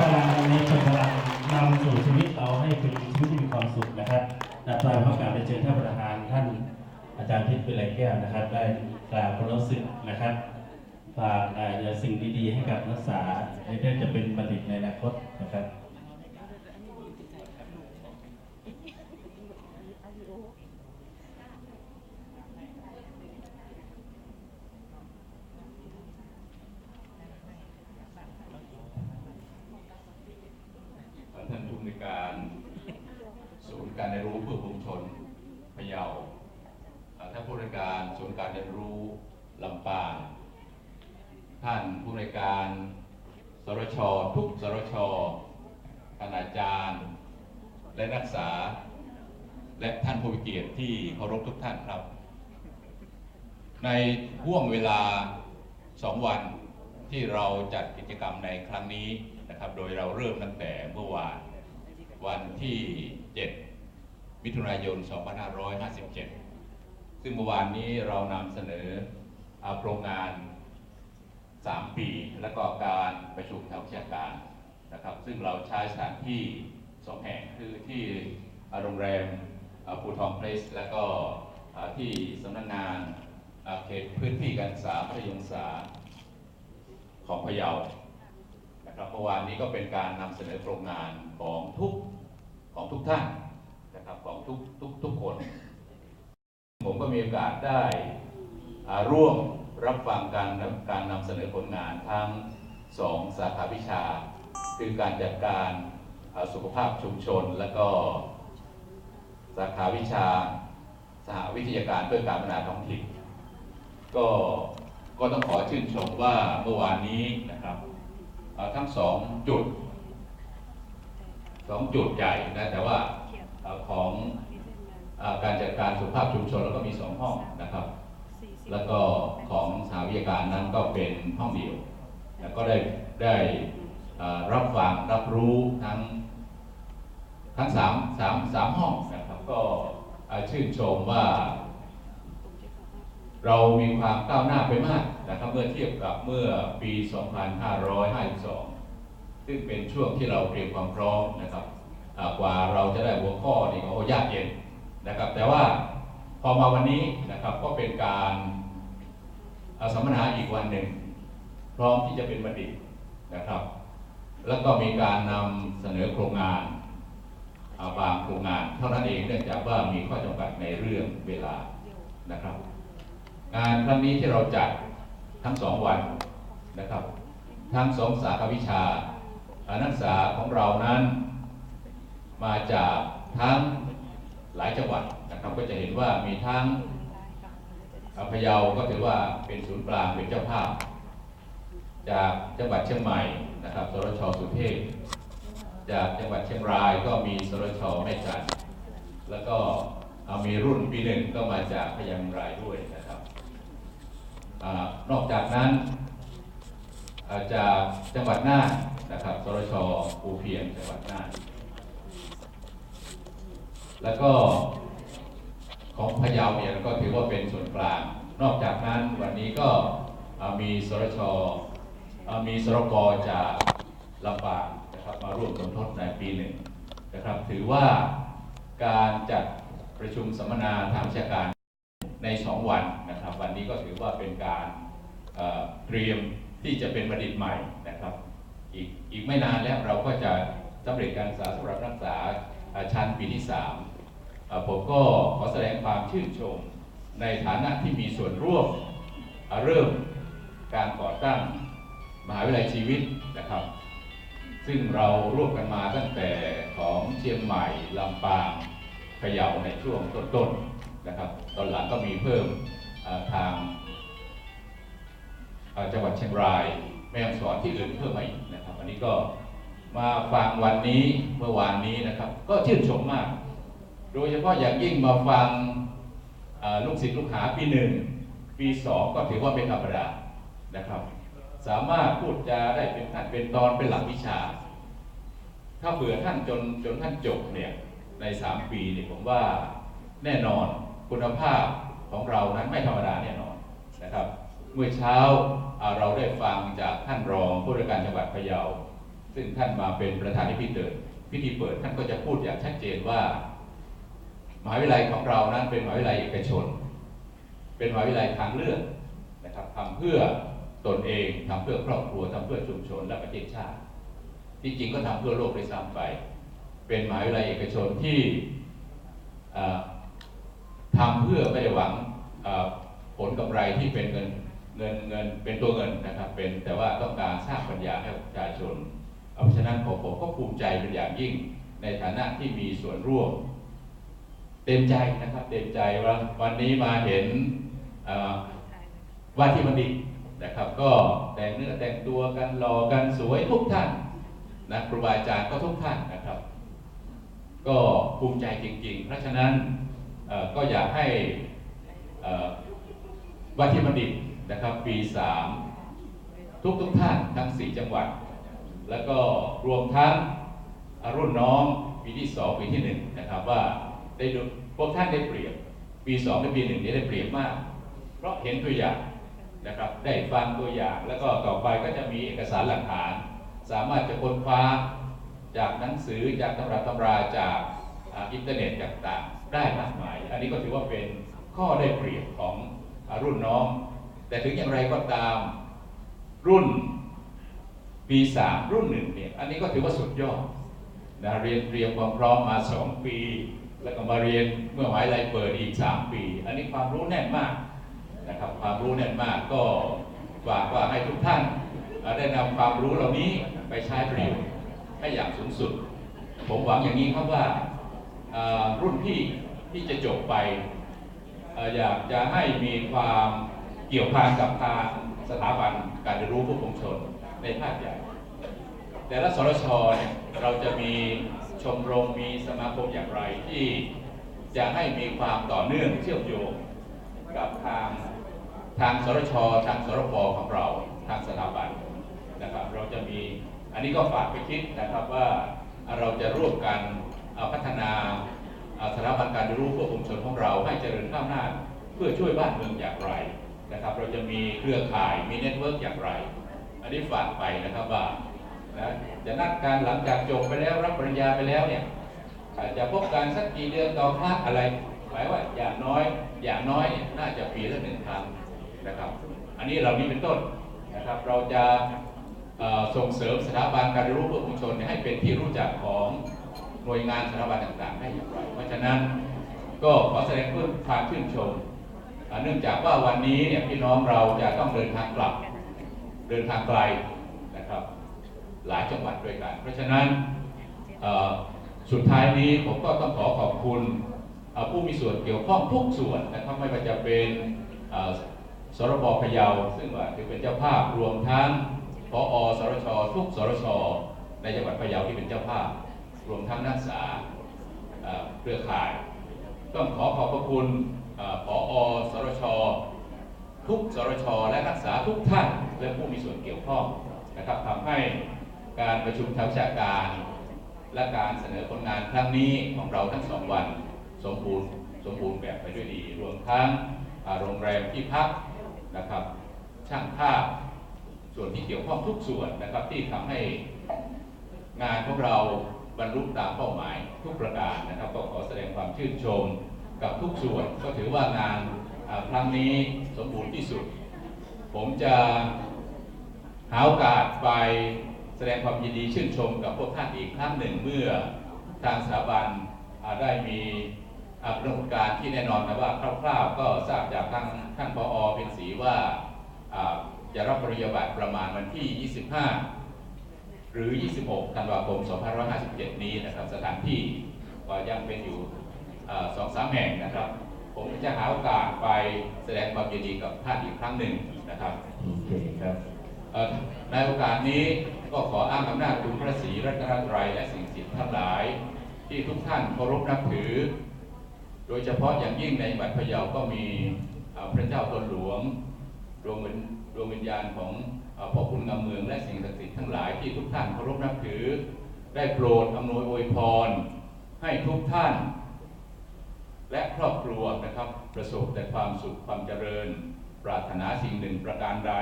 พลังตรงนี้เป็นพลังนำสู่ชีวิตเราให้เป็นชีวิตที่มีความสุขนะครับนับปายพระกาศไปเชิญท่านประธานท่านอาจารย์พิพย์เป็นไรแก้วนะครับ ได้กล่าวความรู้สึกนะครับฝากสิ่งดีๆให้กับนักศึกษาในเรื่อจะเป็นบัณฑิตในอนาคตนะครับ และท่านผู้มีเกียรติที่เคารพทุกท่านครับ ในห่วงเวลาสองวันที่เราจัดกิจกรรมในครั้งนี้นะครับ โดยเราเริ่มตั้งแต่เมื่อวานวันที่ 7 มิถุนายน 2557 ซึ่งเมื่อวานนี้เรานำเสนอเอาโครงงาน 3 ปี และก็การประชุมทางวิชาการนะครับ ซึ่งเราใช้สถานที่สองแห่งคือที่โรงแรม ปูทองเพลสและก็ที่สำนักงานเขตพื้นที่การศึกษาพัทยมศึกษาของพะเยานะครับเมื่อวานนี้ก็เป็นการนำเสนอโครงงานของทุกของทุกท่านนะครับของทุกทุกทุกคน ผมก็มีโอกาสได้ร่วมรับฟังการนำการนำเสนอผลงานทั้งสองสาขาวิชา คือการจัดการสุขภาพชุมชนและก็าขาวิชาสหวิทยาการเพื่อการพัฒนาท้องถิ่นก็ก็ต้องขอชื่นชมว่าเมื่อวานนี้นะครับทั้งสองจุดสองจุดใหญ่นะแต่ว่าของอการจัดการสุขภาพชุมชนแล้วก็มีสองห้องนะครับ แล้วก็ของสาวิทยาการนั้นก็เป็นห้องเดียว แล้วก็ได้ได้รับฟังรับรู้ทั้งทั้งสามสามสามห้อง ก็ชื่นชมว่า เรามีความก้าวหน้าไปมากนะครับเมื่อเทียบกับเมื่อปี 2552 ซึ่งเป็นช่วงที่เราเตรียมความพร้อมนะครับกว่าเราจะได้หัวข้อนี่ก็ยากเย็นนะครับ แต่ว่าพอมาวันนี้นะครับก็เป็นการอ่าสัมมนาอีกวันหนึ่ง พร้อมที่จะเป็นบัณฑิตนะครับ แล้วก็มีการนำเสนอโครงงาน บางโครงงานเท่านั้นเองเนื่องจากว่ามีข้อจำกัดในเรื่องเวลานะครับ งานครั้งนี้ที่เราจัดทั้งสองวันนะครับ ทั้งสองสาขาวิชาอานักศึกษาของเรานั้น มาจากทั้งหลายจังหวัดนะครับก็จะเห็นว่ามีทั้งอพะเยาก็ถือว่าเป็นศูนย์กลางเป็นเจ้าภาพ จากจังหวัดเชียงใหม่นะครับสรชสุเทพ จากจังหวัดเชียงรายก็มีสรชแม่จันทร์แล้วก็มีรุ่นปีหนึ่งก็มาจากพะเยาเชียงรายด้วยนะครับอนอกจากนั้นาจากจังหวัดน่านนะครับสรชภูเพียงจังหวัดน่านแล้วก็ของพะเยาเนี่ยก็ถือว่าเป็นส่วนกลาง นอกจากนั้นวันนี้ก็มีสรชอมีสรกจากลำปาง มาร่วมสมทบในปีหนึ่งนะครับ ถือว่าการจัดประชุมสัมมนาทางวิชาการใน 2 วันนะครับ วันนี้ก็ถือว่าเป็นการเตรียมที่จะเป็นบัณฑิตใหม่นะครับ อีกอีกไม่นานแล้วเราก็จะสำเร็จการศึกษาสำหรับนักศึกษาชั้นปีที่ 3 ผมก็ขอแสดงความชื่นชมในฐานะที่มีส่วนร่วมเริ่มการก่อตั้งมหาวิทยาลัยชีวิตนะครับ ซึ่งเราร่วมกันมาตั้งแต่ของเชียงใหม่ลำปางพะเยาในช่วงต้นๆนะครับ ตอนหลังก็มีเพิ่มทางจังหวัดเชียงรายแม่ฮ่องสอนที่อื่นเพิ่มมาอีกนะครับ อันนี้ก็มาฟังวันนี้เมื่อวานนี้นะครับ ก็ชื่นชมมาก โดยเฉพาะอย่างยิ่งมาฟังลูกศิษย์ลูกหาปีหนึ่งปีสองก็ถือว่าเป็นธรรมดานะครับ สามารถพูดจาได้เป็นขั้นเป็นตอนเป็นหลักวิชา ถ้าเผื่อท่านจนจนท่านจบเนี่ยใน3ปีเนี่ยผมว่าแน่นอนคุณภาพของเรานั้นไม่ธรรมดาแน่นอนนะครับ เมื่อเช้าเราได้ฟังจากท่านรองผู้ว่าการจังหวัดพะเยา ซึ่งท่านมาเป็นประธานในพิธีเติร์พิธีเปิดท่านก็จะพูดอย่างชัดเจนว่า มหาวิทยาลัยของเรานั้นเป็นมหาวิทยาลัยเอกชน เป็นมหาวิทยาลัยทางเลือกนะครับทำเพื่อ ตนเองทำเพื่อครอบครัวทำเพื่อชุมชนและประเทศชาติ ที่จริงก็ทำเพื่อโลกด้วยซ้ำไป เป็นมหาวิทยาลัยเอกชนที่เอ่อทำเพื่อไม่ได้หวังผลกำไรที่เป็นเงินเงินเงินเป็นตัวเงินนะครับเป็นแต่ว่าต้องการสร้างปัญญาให้ประชาชนเพราะฉะนั้นผมผมก็ภูมิใจเป็นอย่างยิ่งในฐานะที่มีส่วนร่วม เต็มใจนะครับ เต็มใจว่าวันนี้มาเห็นว่าที่บัณฑิต นะครับ ก็แต่งเนื้อแต่งตัวกันหล่อกันสวยทุกท่านนะครูบาอาจารย์ก็ทุกท่านนะครับ ก็ภูมิใจจริง ๆ เพราะฉะนั้นก็อยากให้ว่าที่บัณฑิตนะครับปีสามทุกทุกท่านทั้งสี่จังหวัด แล้วก็รวมทั้งรุ่นน้องปีที่สองปีที่หนึ่งนะครับว่าได้ดูพวกท่านได้เปรียบปีสองและปีหนึ่งนี้ได้เปรียบมาก เพราะเห็นตัวอย่าง นะครับ ได้ฟังตัวอย่างแล้วก็ต่อไปก็จะมีเอกสารหลักฐาน สามารถจะค้นคว้าจากหนังสือจากตำราตำราจากอินเทอร์เน็ตต่างๆ ได้มากมาย อันนี้ก็ถือว่าเป็นข้อได้เปรียบของรุ่นน้อง แต่ถึงอย่างไรก็ตามรุ่นปีสามรุ่นหนึ่งเนี่ยอันนี้ก็ถือว่าสุดยอดนะเรียนเตรียมความพร้อมมาสองปี แล้วก็มาเรียนเมื่อหมายลัยเปิดอีกสามปี อันนี้ความรู้แน่นมาก นะครับความรู้แน่นมากก็ฝากว่าให้ทุกท่านได้นำความรู้เหล่านี้ไปใช้ประโยชน์ให้อย่างสูงสุด ผมหวังอย่างนี้ครับว่ารุ่นพี่ที่จะจบไปอยากจะให้มีความเกี่ยวพันกับทางสถาบันการเรียนรู้ผู้ปกครองชนในภาคใหญ่แต่ละสรชเราจะมีชมรมมีสมาคมอย่างไรที่จะให้มีความต่อเนื่องเชื่อมโยงกับทาง ทางสรชทางสรปของเราทางสถาบันนะครับ เราจะมีอันนี้ก็ฝากไปคิดนะครับว่าเราจะร่วมกันพัฒนาสถาบันการเรียนรู้เพื่อชุมชนของเราให้เจริญก้าวหน้า เพื่อช่วยบ้านเมืองอย่างไรนะครับ เราจะมีเครือข่ายมีเน็ตเวิร์กอย่างไร อันนี้ฝากไปนะครับว่านะจะนัดการหลังจากจบไปแล้วรับปริญญาไปแล้วเนี่ยจะพบกันสักกี่เดือนต่อครั้งอะไรหมายว่าอย่างน้อยอย่างน้อยเนี่ยน่าจะปีละหนึ่งครั้ง นะครับ อันนี้เรานี้เป็นต้นนะครับ เราจะส่งเสริมสถาบันการเรียนรู้เพื่อชุมชนให้เป็นที่รู้จักของหน่วยงานสถาบันต่างๆ ได้อย่างไร เพราะฉะนั้นก็ขอแสดงความชื่นชม เนื่องจากว่าวันนี้เนี่ยพี่น้องเราจะต้องเดินทางกลับ เดินทางไกลนะครับ หลายจังหวัดด้วยกัน เพราะฉะนั้นสุดท้ายนี้ผมก็ต้องขอขอบคุณผู้มีส่วนเกี่ยวข้องทุกส่วนนะครับไม่ว่าจะเป็น รบพะเยาซึ่งว่าถือเป็นเจ้าภาพรวมทั้งพอสรชทุกสรชในจังหวัดพะเยาที่เป็นเจ้าภาพ รวมทั้งนักศึกษาเครือข่าย ต้องขอขอบพระคุณเอ่อผอสรชทุกสรชและนักศึกษาทุกท่านและผู้มีส่วนเกี่ยวข้องนะครับทำให้การประชุมทางวิชาการ และการเสนอผลงานครั้งนี้ของเราทั้งสองวันสมบูรณ์สมบูรณ์แบบไปด้วยดี รวมทั้งโรงแรมที่พัก นะครับช่างภาพส่วนที่เกี่ยวข้องทุกส่วนนะครับที่ทำให้งานของเราบรรลุตามเป้าหมายทุกประการนะครับก็ขอแสดงความชื่นชมกับทุกส่วนก็ถือว่างานครั้งนี้สมบูรณ์ที่สุด ผมจะหาโอกาสไปแสดงความยินดีชื่นชมกับพวกท่านอีกครั้งหนึ่งเมื่อทางสถาบันได้มี ประสบการณ์ที่แน่นอนนะว่าคร่าวๆ ก็ทราบจากทางท่านพอเป็นสีว่าอ่าจะรับปริญญาบัตรประมาณวันที่ 25 หรือ 26 ธันวาคม 2557 นี้นะครับ สถานที่ก็ยังเป็นอยู่เอ่อสองสามแห่งนะครับ ผมจะหาโอกาสไปแสดงความยินดีกับท่านอีกครั้งหนึ่งนะครับโอเคครับเอ่อในโอกาสนี้ก็ขออ้างอำนาจคุณพระศรีรัตนตรัยและสิ่งศักดิ์สิทธิ์ทั้งหลาย ที่ทุกท่านเคารพนับถือ โดยเฉพาะอย่างยิ่งในบัดพะเยาก็มีพระเจ้าตนหลวงดวงวิญดวงวิญญาณของอพ่อคุณงามเมืองและสิ่งศักดิ์สิทธิ์ทั้งหลายที่ทุกท่านเคารพนับถือ ได้โปรดอำนวยอวยพร ให้ทุกท่าน และครอบครัวนะครับ ประสบแต่ความสุขความเจริญ ปรารถนาสิ่งหนึ่งประการใด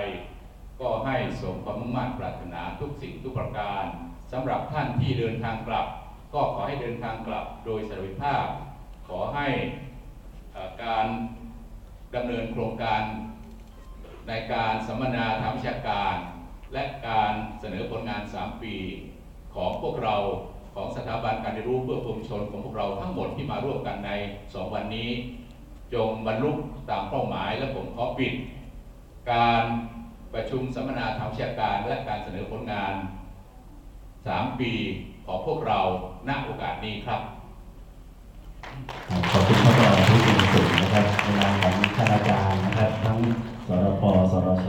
ก็ให้สมความมุ่งมั่นปรารถนาทุกสิ่งทุกประการสำหรับท่านที่เดินทางกลับ ก็ขอให้เดินทางกลับโดยสวัสดิภาพ ขอให้การดำเนินโครงการในการสัมมนาทางวิชาการ และการเสนอผลงาน 3 ปี ของพวกเราของสถาบันการเรียนรู้เพื่อปวงชนของพวกเราทั้งหมดที่มาร่วมกันใน 2 วันนี้ จงบรรลุตามเป้าหมายและผมขอปิด การประชุมสัมมนาทางวิชาการและการเสนอผลงาน 3 ปีของพวกเราณโอกาสนี้ครับ ขอบคุณพระบรมที่เป็สูงนะครับในนามของท่านอาจารย์นะครับ ทั้งสรพสรช